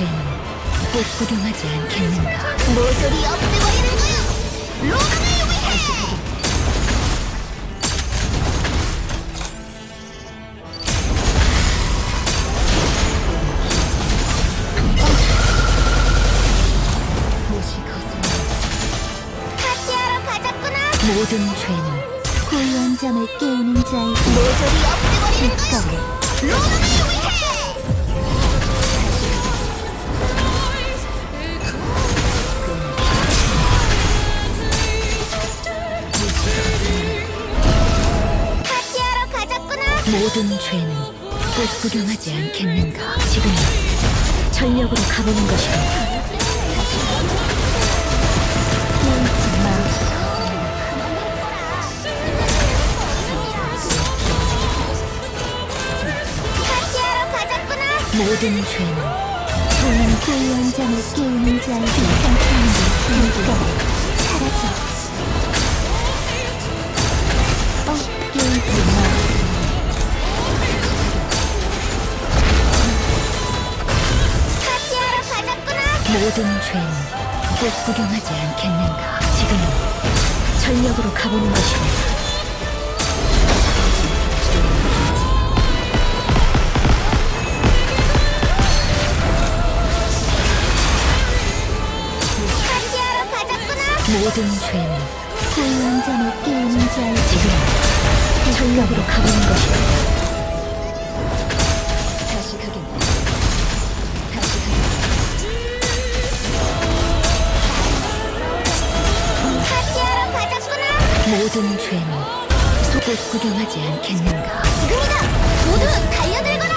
죄는 꽃 구경하지 않겠는가? 모조리 없애버리는 거야! 로망을 위해! 모든 죄 하지 않겠는가? 지금 전력으로 가보는 것이다. 파티하러 가자꾸나! 모든 죄는 저는 고요한 잠을 깨우는 자에게 상상하는 순간 사라져. 모든 죄는 꽃 구경하지 않겠는가? 지금 전력으로 가보는 것이다. 파티하러 가자꾸나! 모든 죄는 고요한 잠을 깨우는 자에게 지금 전력으로 가보는 것이다. 모든 죄는 꽃 구경하지 않겠는가? 지금이다! 모두 달려들거라!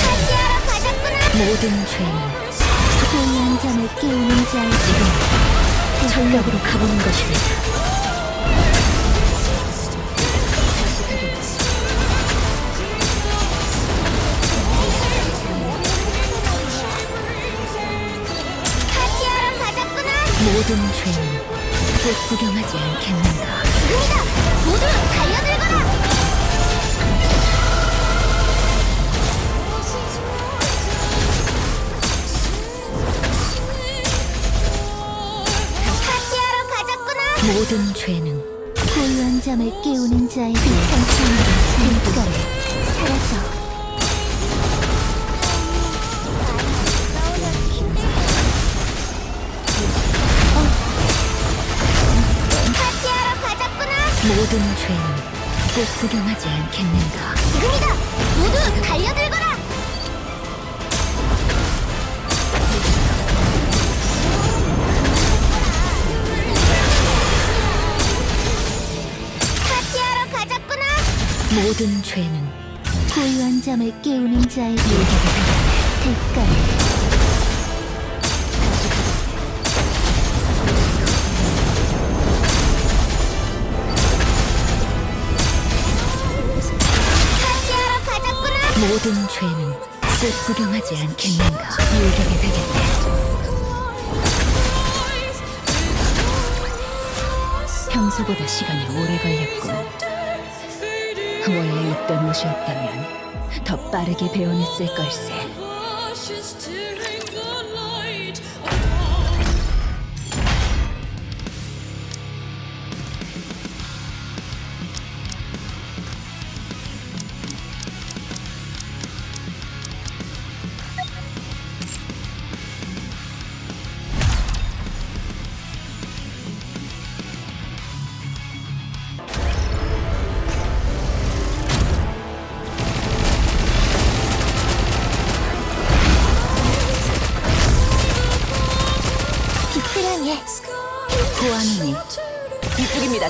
파티하러 가자꾸나! 모든 죄는 고요한 잠을 깨우는 자에게 지금 전력으로 가보는 것이다. 모든 죄는 꽃 구경하지 않겠는가? 지금이다! 모두 달려들거라! 파티하러 가자꾸나! 모든 죄는 고요한 잠을 깨우는 자에게 상상하는 순간 사라져. 모든 죄는 꽃 구경하지 않겠는가? 지금이다! 모두 달려들거라! 파티하러 가자꾸나! 모든 죄는 고요한 잠을 깨우는 자에게 대가 파 모든 죄는 꽃 구경하지 않겠는가? 일격이 되겠네. 평소보다 시간이 오래 걸렸군. 원래 입던 옷이었다면 더 빠르게 배워냈을 걸세.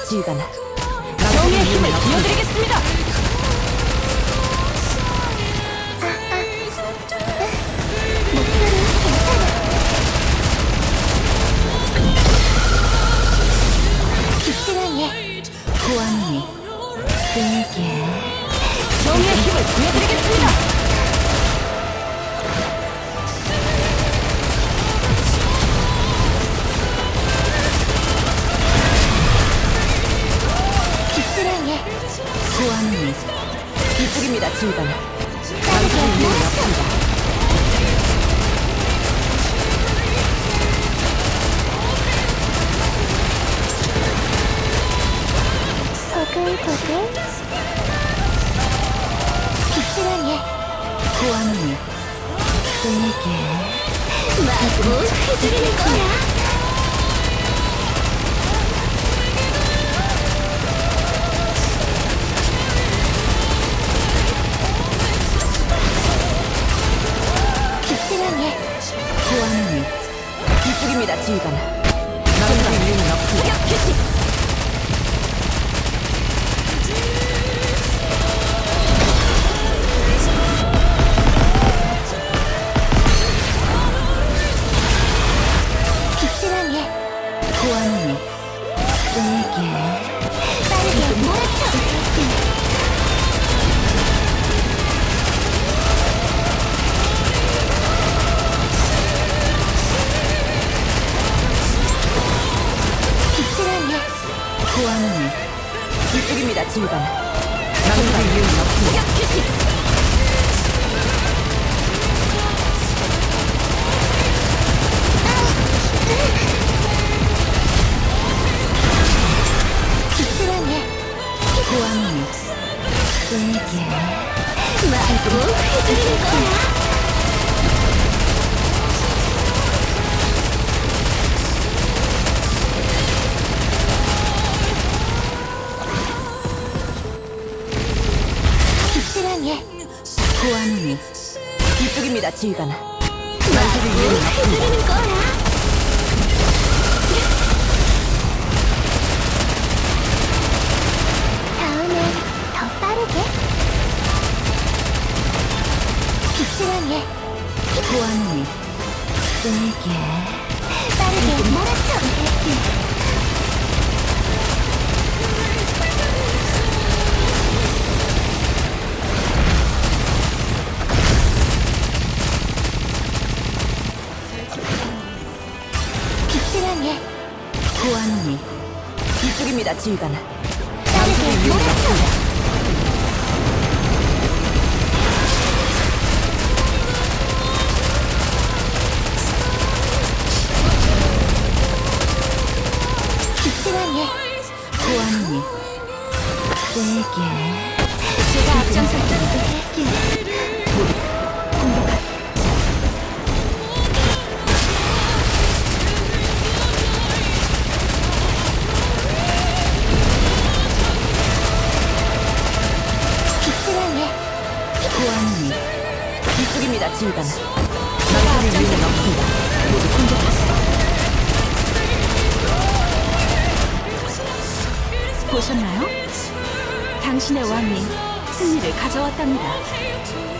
이쪽입니 이쪽입니 기스랑해 보안이 세게 빠르게 몰아쳐. 기스랑해 보안이 이쪽입니다, 지휘관. 세게 제가 앞장설 텐데 기스랑해 보안이 이쪽입니다, 지휘관. 망설일 이유는 없습니다. 모두 공격하세요. 보셨나요? 당신의 왕이 승리를 가져왔답니다.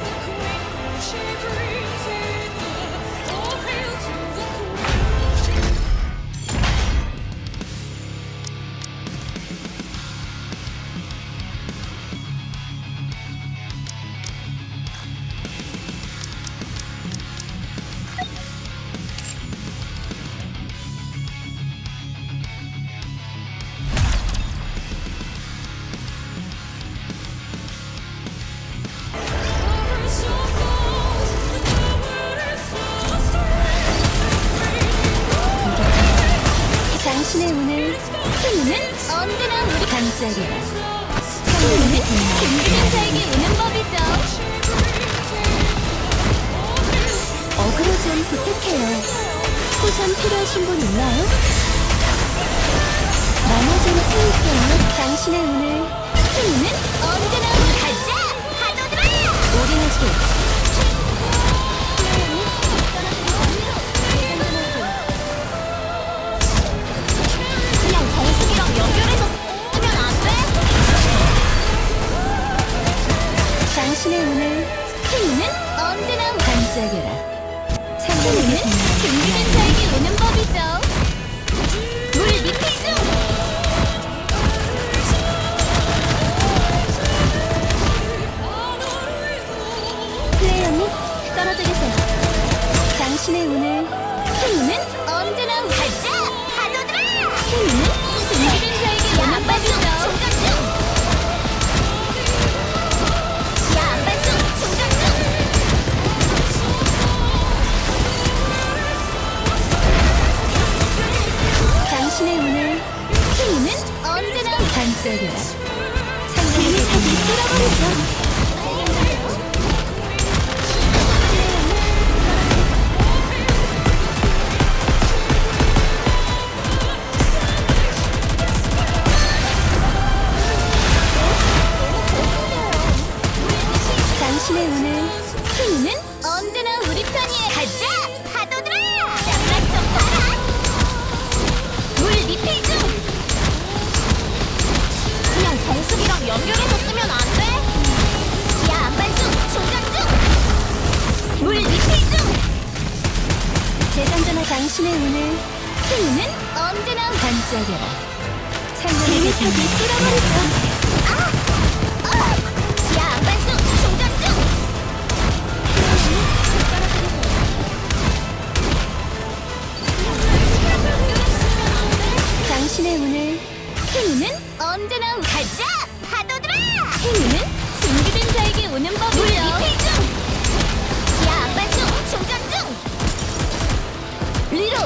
신의 운을 힘은 언제나 가자! 파도들아 올인하시오 그냥 정수기랑 연결해서 쓰면 안 돼? 당신의 운을 힘은 언제나 반짝여라. 힘은 든든한 자에게 오는 법이죠 당신의 운을 힘은 반짝여라. 비슷하게 뚫어버리죠. 아! 지하 안반수 충전 중! 당신의 운을 행운은 언제나 우- 가자 파도들아 행운은 준비된 자에게 오는 물 리필 중 지하 안반수 충전 중 리로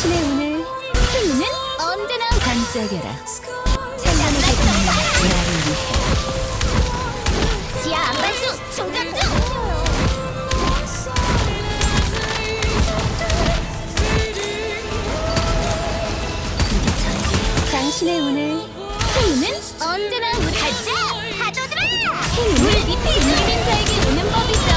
당신의 운을 행운은 언제나 반짝여라. 찬란하게 빛나는 나를 위해. 지하 안반수 충전 중 당신의 운을 행운은 언제나 우리 가자 행운은 물 리필 준비된 자에게 오는 법이죠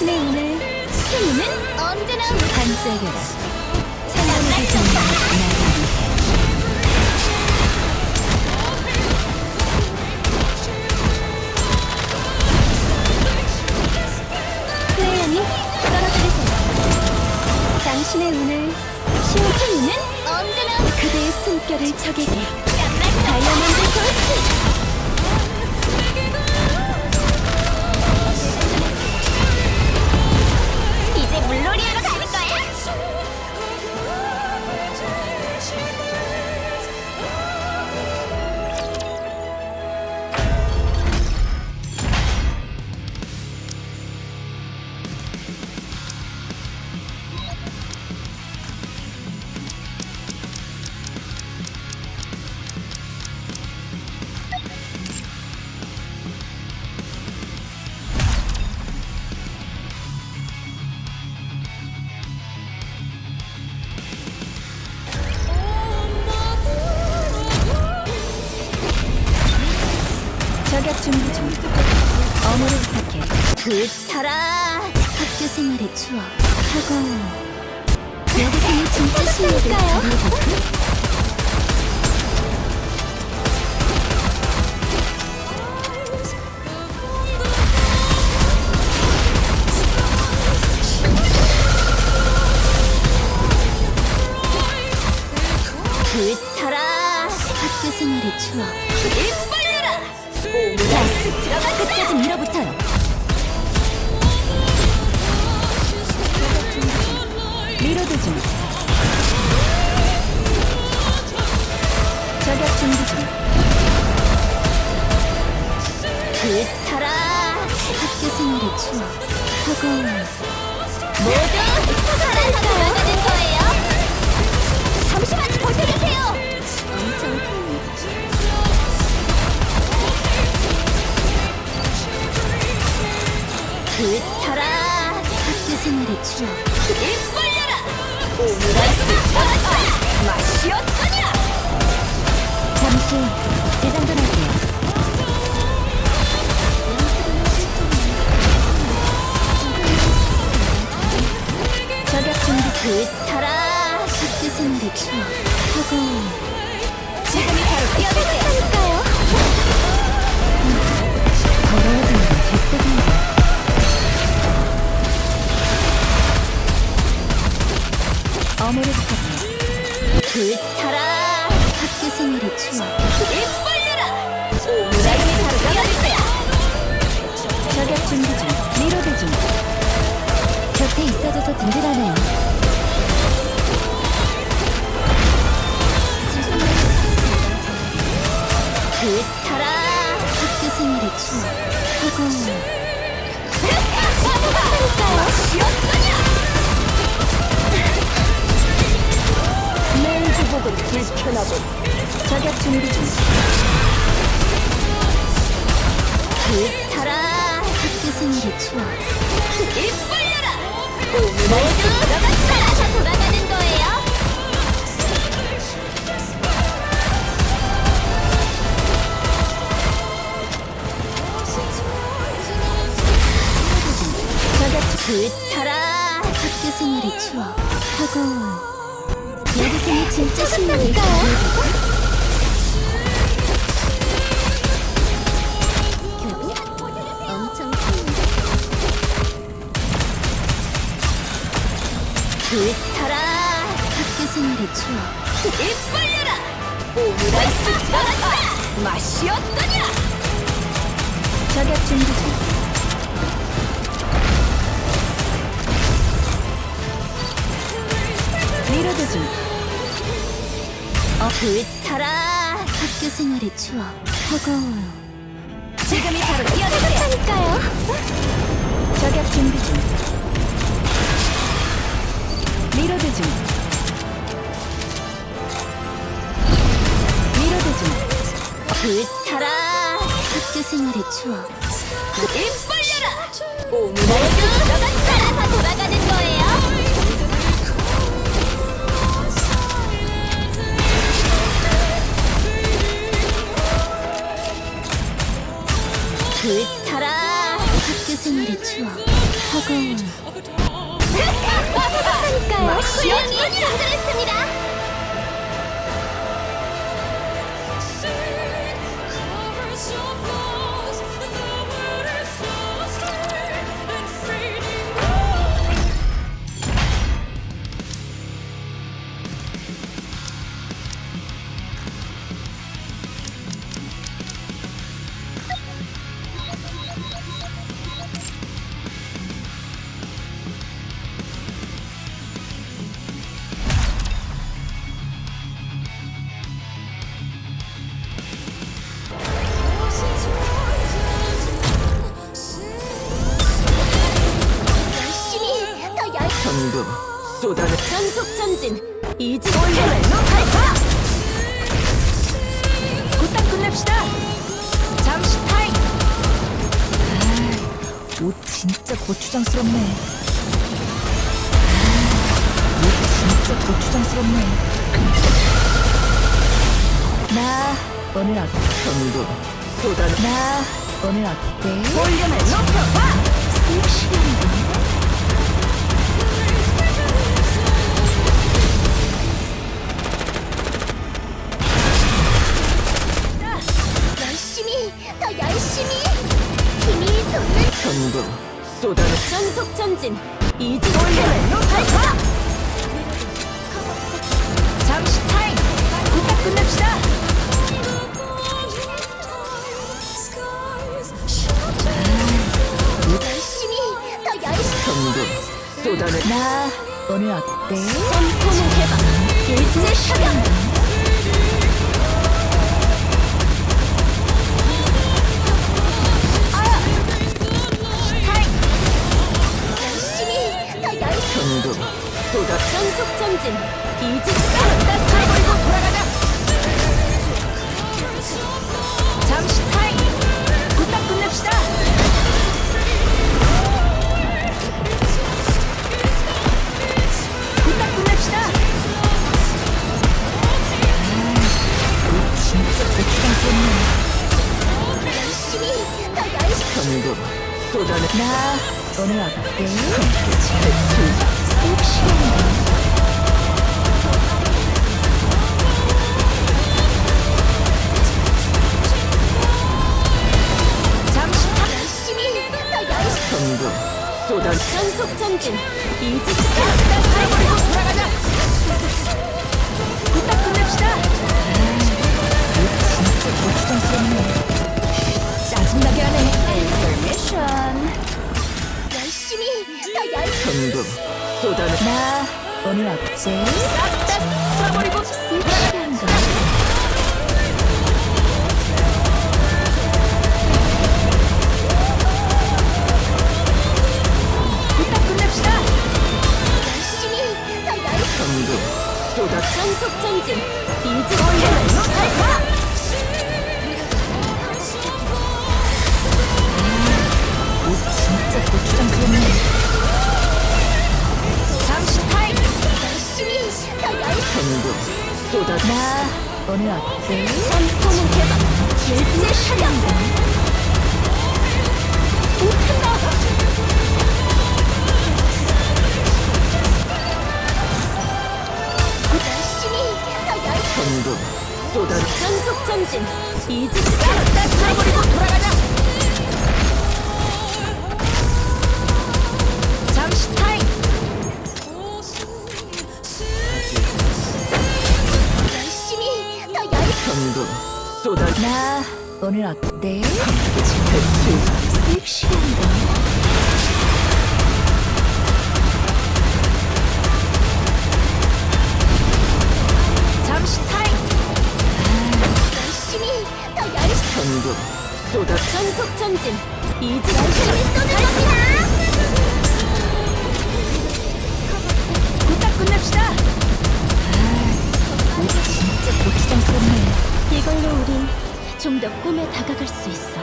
당신의 운을 행운은 언제나 반짝여라. 찬란하게 빛나는 나를 위해. 플레이어님 떨어뜨리세요 당신의 운을 시온 행운은 언제나 그대의 숨결을 적에게. 다이아몬드 토스 생 그쳐라 학교 생활의 추억. 들어가 맛이 어떠냐? 잠시 재장전할게요. 저격 준비 그쳐라 학교 생활의 추억. 차가워. 지금이 바로 뛰어들까요? 더러워지는 건 뱃속입니 머무르겠다. 불타라! 그 학교 생활의 추억. 불을 불려라! 오므라이 다루가 맞을 거야! 저격 준비 중, 리로드 중. 곁에 있어줘서 든든하네요. 그 불타라! 학교 생활의 추억. 하고 편하군. 저격 준비 중. 불타라 학교 생활의 추억 이빨려라 모두 돌아갔다 돌아가는 거예요 저격 불타라 학교 생활의 추억. 하고 여기서는 진짜 신나니까. 엄청 불타라 학교 생활의 추억. 이빨려라 오므라이스 들어갔다 맛이 어떠냐 저격 준비 중. 중. 어, 불타라 학교 생활의 추억. 하고 지금이 바로 뛰어들게요 저격 준비 중. 리로드 중. 불타라 학교 생활의 추억. 이빨려라 오므라이스 들어갔다 따라서 돌아가는 거 예요. 불타라 학교 생활의 추억. 하고 맛이 어떠냐 잘했습니다 곧딱 끝냅시다. 잠시 타임. 옷 진짜 고추장스럽네. 옷 진짜 고추장스럽네. 나 오늘 어때? 전부 쏟아내. 나 오늘 어때? 볼륨을 높여봐 섹시한데? 쏟아내. 전속 전진 이지 올림을 높아서 잠시 타임. 곧딱 끝냅시다. 열심히 더 열심히 전부 쏟아내. 나 오늘 어때? 전통을 해봐 일제 사격 이지 싸웠다 살고 돌아가자 잠시 타임. 곧딱 끝냅시다. 곧딱 끝냅시다. 옷 진짜. 열심히 더 열심히 쏟아내. 나 오늘 어때? 잠시 속 전진 이지 싸웠다 살고 돌아가자 곧딱 끝냅시다. 옷 진짜 고추장스럽네. 짜증나게 하네. 인포메이션. 열심히 더 열심히 전부 쏟아내. 나 오늘 어때? 싹다 섹시한가? 곧 쏟아 전속 전진 이즈 캐논 발사 옷 진짜 고추장스럽네. 잠시 타임 전부 쏟아 나 오늘 어때? 전포문 개방 일제 사냥 우편 전진 이즈 캐논 버리고 돌아가자. 잠시 타임. 열심히 더 열심히. 나 오늘 어때? 다가갈 수 있어